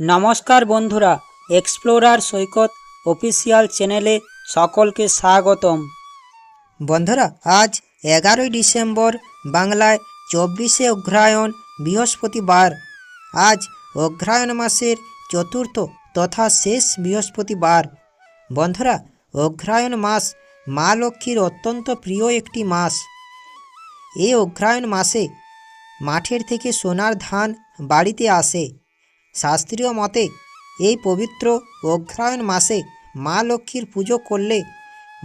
নমস্কার বন্ধুরা এক্সপ্লোরার সৈকত অফিসিয়াল চ্যানেলে সকলকে স্বাগতম। বন্ধুরা, আজ এগারোই ডিসেম্বর, বাংলায় চব্বিশে অগ্রহায়ণ বৃহস্পতিবার। আজ অগ্রহায়ণ মাসের চতুর্থ তথা শেষ বৃহস্পতিবার। বন্ধুরা, অগ্রহায়ণ মাস মা লক্ষ্মীর অত্যন্ত প্রিয় একটি মাস। এই অগ্রহায়ণ মাসে মাঠের থেকে সোনার ধান বাড়িতে আসে। শাস্ত্রীয় মতে, এই পবিত্র অগ্রহায়ণ মাসে মা লক্ষ্মীর পুজো করলে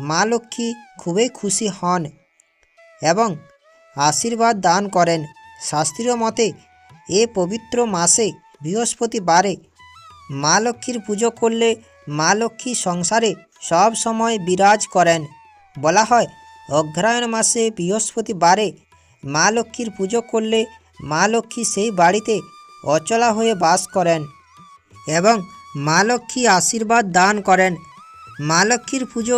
মা লক্ষ্মী খুবই খুশি হন এবং আশীর্বাদ দান করেন। শাস্ত্রীয় মতে, এ পবিত্র মাসে বৃহস্পতিবারে মা লক্ষ্মীর পুজো করলে মা লক্ষ্মী সংসারে সব সময় বিরাজ করেন। বলা হয়, অগ্রহায়ণ মাসে বৃহস্পতিবারে মা লক্ষ্মীর পুজো করলে মা লক্ষ্মী সেই বাড়িতে অচলা হয়ে বাস করেন এবং মা লক্ষ্মী আশীর্বাদ দান করেন। মা লক্ষ্মীর পুজো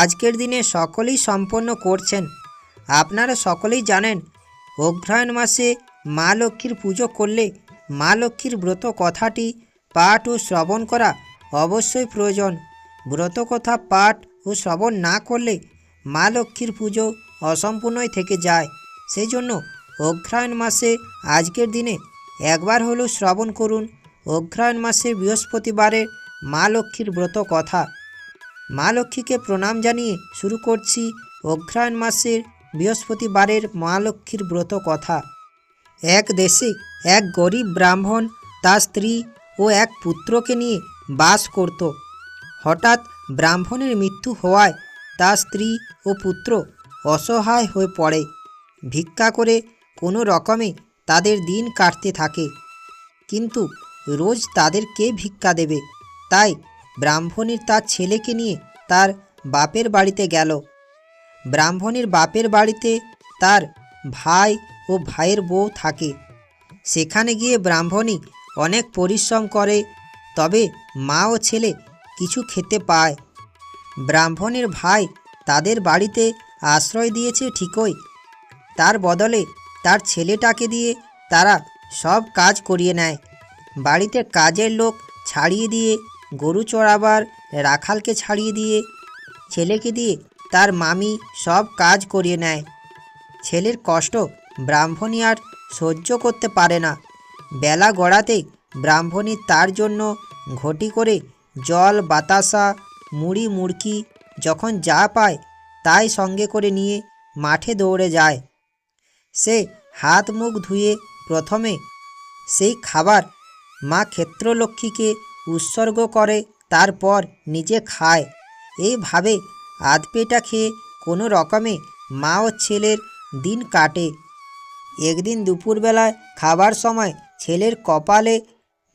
আজকের দিনে সকলেই সম্পন্ন করছেন। আপনারা সকলেই জানেন, অগ্রহায়ণ মাসে মা লক্ষ্মীর পুজো করলে মা লক্ষ্মীর ব্রত কথাটি পাঠ ও শ্রবণ করা অবশ্যই প্রয়োজন। ব্রত কথা পাঠ ও শ্রবণ না করলে মা লক্ষ্মীর পুজো অসম্পূর্ণই থেকে যায়। সেই জন্য অগ্রহায়ণ মাসে আজকের দিনে একবার হলেও শ্রবণ করুন। অগ্রহায়ণ মাসে বৃহস্পতিবারের মা লক্ষ্মীর ব্রত কথা। মা লক্ষ্মীকে প্রণাম জানিয়ে শুরু করছি অগ্রহায়ণ মাসের বৃহস্পতিবারের মা লক্ষ্মীর ব্রত কথা। এক দেশে এক গরিব ব্রাহ্মণ তার স্ত্রী ও এক পুত্রকে নিয়ে বাস করত। হঠাৎ ব্রাহ্মণের মৃত্যু হওয়ায় তার স্ত্রী ও পুত্র অসহায় হয়ে পড়ে। ভিক্ষা করে কোনো রকমে তাদের দিন কাটতে থাকে। কিন্তু রোজ তাদের কে ভিক্ষা দেবে। তাই ব্রাহ্মণীর তার ছেলেকে নিয়ে তার বাপের বাড়িতে গেল। ব্রাহ্মণীর বাপের বাড়িতে তার ভাই ও ভাইয়ের বউ থাকে। সেখানে গিয়ে ব্রাহ্মণী অনেক পরিশ্রম করে, তবে মা ও ছেলে কিছু খেতে পায়। ব্রাহ্মণের ভাই তাদের বাড়িতে আশ্রয় দিয়েছে ঠিকই। তার বদলে তার ছেলেটাকে দিয়ে তারা সব কাজ করিয়ে নেয়। বাড়িতে কাজের লোক ছাড়িয়ে দিয়ে, গরু চড়াবার রাখালকে ছাড়িয়ে দিয়ে, ছেলেকে দিয়ে তার মামি সব কাজ করিয়ে নেয়। ছেলের কষ্ট ব্রাহ্মণী আর সহ্য করতে পারে না। বেলা গড়াতে ব্রাহ্মণী তার জন্য ঘটি করে জল, বাতাসা, মুড়ি, মুড়কি যখন যা পায় তাই সঙ্গে করে নিয়ে মাঠে দৌড়ে যায়। সে হাত মুখ ধুয়ে প্রথমে সেই খাবার মা ক্ষেত্রলক্ষ্মীকে উৎসর্গ করে, তারপর নিজে খায়। এইভাবে আধপেটা খেয়ে কোনো রকমে মা ও ছেলের দিন কাটে। একদিন দুপুরবেলায় খাবার সময় ছেলের কপালে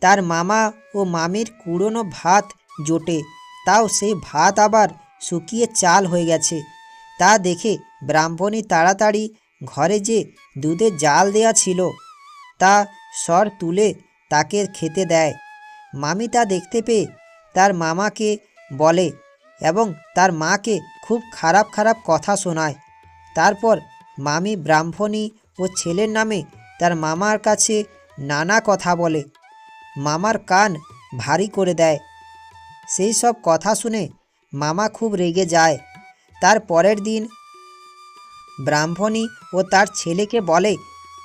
তার মামা ও মামির কুড়োনো ভাত জোটে, তাও সেই ভাত আবার শুকিয়ে চাল হয়ে গেছে। তা দেখে ব্রাহ্মণী তাড়াতাড়ি ঘরে যে দুধে জাল দেয়া ছিল। তা স্বর তুলে তাকে খেতে দেয়। মামি তা দেখতে পেয়ে তার মামাকে বলে এবং তার মাকে খুব খারাপ খারাপ কথা শোনায়। তারপর মামি ব্রাহ্মণী ও ছেলের নামে তার মামার কাছে নানা কথা বলে। মামার কান ভারী করে দেয়। সেই সব কথা শুনে মামা খুব রেগে যায়। তার পরের দিন ব্রাহ্মণী ও তার ছেলেকে বলে,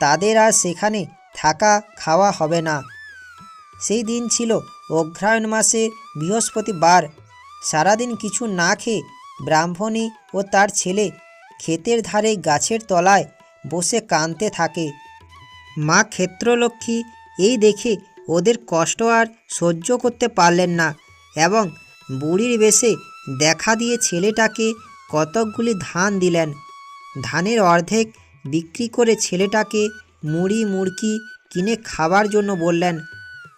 তাদের আর সেখানে থাকা খাওয়া হবে না। সেই দিন ছিল অগ্রহায়ণ মাসে বৃহস্পতিবার। সারাদিন কিছু না খেয়ে ব্রাহ্মণী ও তার ছেলে ক্ষেতের ধারে গাছের তলায় বসে কাঁদতে থাকে। মা ক্ষেত্রলক্ষ্মী এই দেখে ওদের কষ্ট আর সহ্য করতে পারলেন না এবং বুড়ির বেশে দেখা দিয়ে ছেলেটাকে কতকগুলি ধান দিলেন। ধানের অর্ধেক বিক্রি করে ছেলেটাকে মুড়ি মুড়কি কিনে খাবার জন্য বললেন,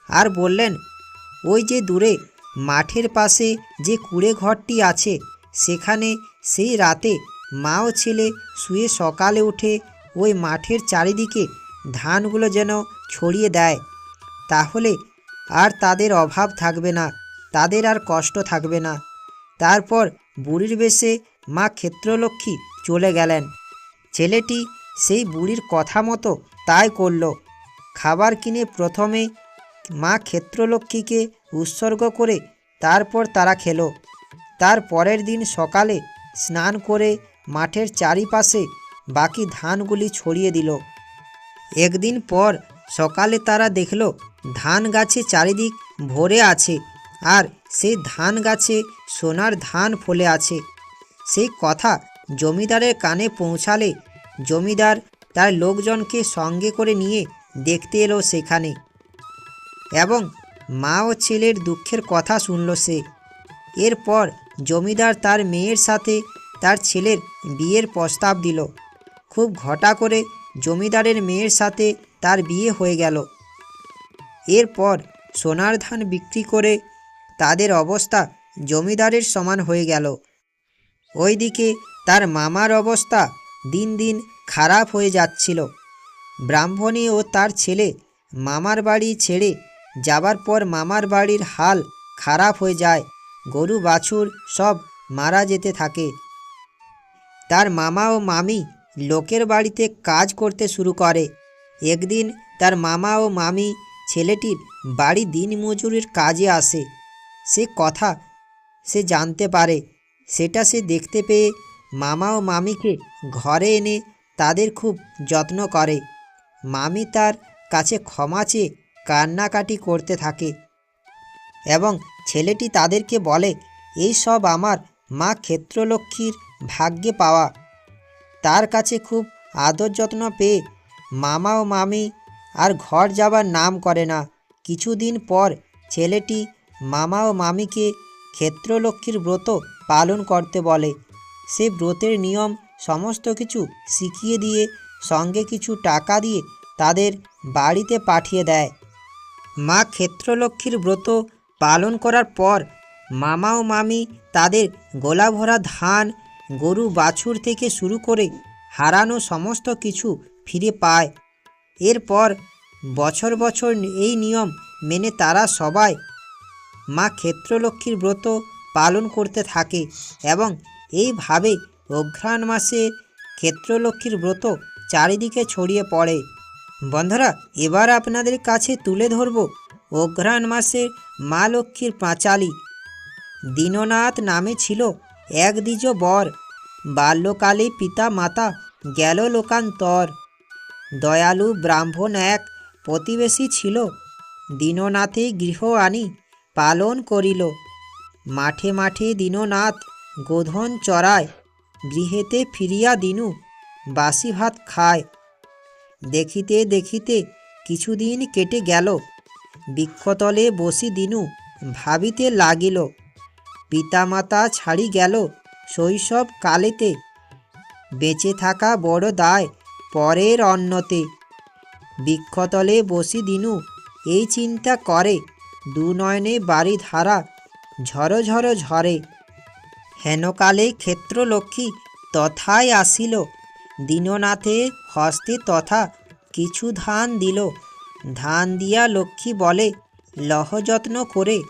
আর বললেন, ওই যে দূরে মাঠের পাশে যে কুড়ে ঘরটি আছে, সেখানে সেই রাতে মা ও ছেলে শুয়ে সকালে উঠে ওই মাঠের চারিদিকে ধানগুলো যেন ছড়িয়ে দেয়। তাহলে আর তাদের অভাব থাকবে না, তাদের আর কষ্ট থাকবে না। তারপর বুড়ির বেশে মা ক্ষেত্রলক্ষ্মী চলে গেলেন। ছেলেটি সেই বুড়ির কথা মতো তাই করল। খাবার কিনে প্রথমে মা ক্ষেত্রলক্ষ্মীকে উৎসর্গ করে তারপর তারা খেলো। তার পরের দিন সকালে স্নান করে মাঠের চারিপাশে বাকি ধানগুলি ছড়িয়ে দিল। একদিন পর সকালে তারা দেখল, ধান গাছে চারিদিক ভরে আছে আর সেই ধান গাছে সোনার ধান ফলে আছে। সেই কথা জমিদারের কানে পৌঁছালে জমিদার তার লোকজনকে সঙ্গে করে নিয়ে দেখতে এলো সেখানে। এবং মা ও ছেলের দুঃখের কথা শুনল সে। এরপর জমিদার তার মেয়ের সাথে তার ছেলের বিয়ের প্রস্তাব দিল। খুব ঘটা করে জমিদারের মেয়ের সাথে তার বিয়ে হয়ে গেল। এরপর সোনার ধান বিক্রি করে তাদের অবস্থা জমিদারের সমান হয়ে গেল। ওইদিকে তার মামার অবস্থা দিন দিন খারাপ হয়ে যাচ্ছিল। ব্রাহ্মণী ও তার ছেলে মামার বাড়ি ছেড়ে যাবার পর মামার বাড়ির হাল খারাপ হয়ে যায়, গরু, বাছুর সব মারা যেতে থাকে। তার মামা ও মামি লোকের বাড়িতে কাজ করতে শুরু করে। একদিন তার মামা ও মামি ছেলেটির বাড়ি দিন মজুরির কাজে আসে। সে কথা সে জানতে পারে, সেটা সে দেখতে পেয়ে মামা ও মামিকে ঘরে এনে তাদের খুব যত্ন করে। মামি তার কাছে ক্ষমা চেয়ে কান্নাকাটি করতে থাকে এবং ছেলেটি তাদেরকে বলে, এই সব আমার মা ক্ষেত্রলক্ষ্মীর ভাগ্যে পাওয়া। তার কাছে খুব আদর যত্ন পেয়ে মামা ও মামি আর ঘর যাবার নাম করে না। কিছুদিন পর ছেলেটি মামা ও মামিকে ক্ষেত্রলক্ষ্মীর ব্রত পালন করতে বলে। সে ব্রতের নিয়ম সমস্ত কিছু শিখিয়ে দিয়ে সঙ্গে কিছু টাকা দিয়ে তাদের বাড়িতে পাঠিয়ে দেয়। মা ক্ষেত্রলক্ষ্মীর ব্রত পালন করার পর মামা ও মামি তাদের গোলা ভরা ধান, গরু, বাছুর থেকে শুরু করে হারানো সমস্ত কিছু ফিরে পায়। এরপর বছর বছর এই নিয়ম মেনে তারা সবাই মা ক্ষেত্রলক্ষ্মীর ব্রত পালন করতে থাকে এবং এইভাবে অঘ্রাণ মাসে ক্ষেত্রলক্ষ্মীর ব্রত চারিদিকে ছড়িয়ে পড়ে। বন্ধুরা, এবার আপনাদের কাছে তুলে ধরব অঘ্রাণ মাসে মা লক্ষ্মীর পাঁচালি। দীননাথ নামে ছিল এক দ্বিজ বর। বাল্যকালে পিতা মাতা গেল লোকান্তর। দয়ালু ব্রাহ্মণ এক প্রতিবেশী ছিল। দীননাথে গৃহ আনি পালন করিল। মাঠে মাঠে দীননাথ গোধন চড়ায়, গৃহেতে ফিরিয়া দিনু, বাসি ভাত খায়। দেখিতে দেখিতে কিছুদিন কেটে গেল, বৃক্ষতলে বসি দিনু, ভাবিতে লাগিল। পিতামাতা ছাড়ি গেল শৈশব কালেতে, বেঁচে থাকা বড় দায় পরের অন্নতে। বৃক্ষতলে বসি দিনু, এই চিন্তা করে দু নয়নে বাড়ি ধারা ঝড় ঝড় ঝরে। হেনকালে ক্ষেত্রলক্ষ্মী তথায় আসিল। দীননাথে হস্তে তথা কিছু ধান দিল। ধান দিয়া লক্ষ্মী বলে, লহ যত্ন করে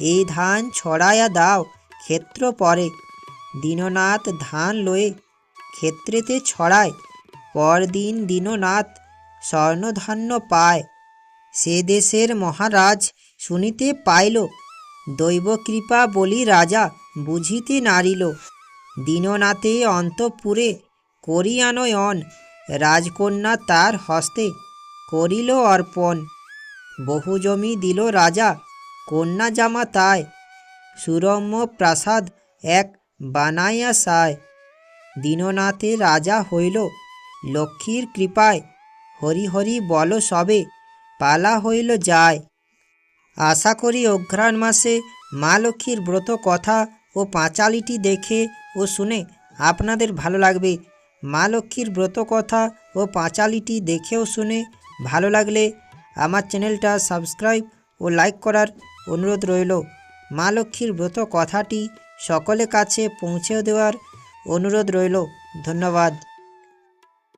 এই ধান ছড়ায়া দাও, ক্ষেত্র পরে। দীননাথ ধান লয়ে ক্ষেত্রেতে ছড়ায়। পরদিন দীননাথ স্বর্ণধান্য পায়। সে দেশের মহারাজ শুনিতে পাইল দৈব কৃপা বলি রাজা বুঝিতে নারিল, দীননাথে অন্তপুরে করিয়ানয়ন, রাজকন্যা তার হস্তে করিল অর্পণ। বহু জমি দিল রাজা, কন্যা জামা তাই, সুরম্য প্রাসাদ এক বানাইয়া সায় দীননাথে রাজা হইল, লক্ষ্মীর কৃপায় হরি হরি বল সবে পালা হইল যায়। আশা করি অঘ্রাণ মাসে মা লক্ষ্মীর ব্রত কথা ও পাঁচালিটি দেখে ও শুনে আপনাদের ভালো লাগবে। মা লক্ষ্মীর ব্রত কথা ও পাঁচালিটি দেখে ও শুনে ভালো লাগলে আমার চ্যানেলটা সাবস্ক্রাইব ও লাইক করার অনুরোধ রইল। মা লক্ষ্মীর ব্রত কথাটি সকলের কাছে পৌঁছে দেওয়ার অনুরোধ রইল। ধন্যবাদ।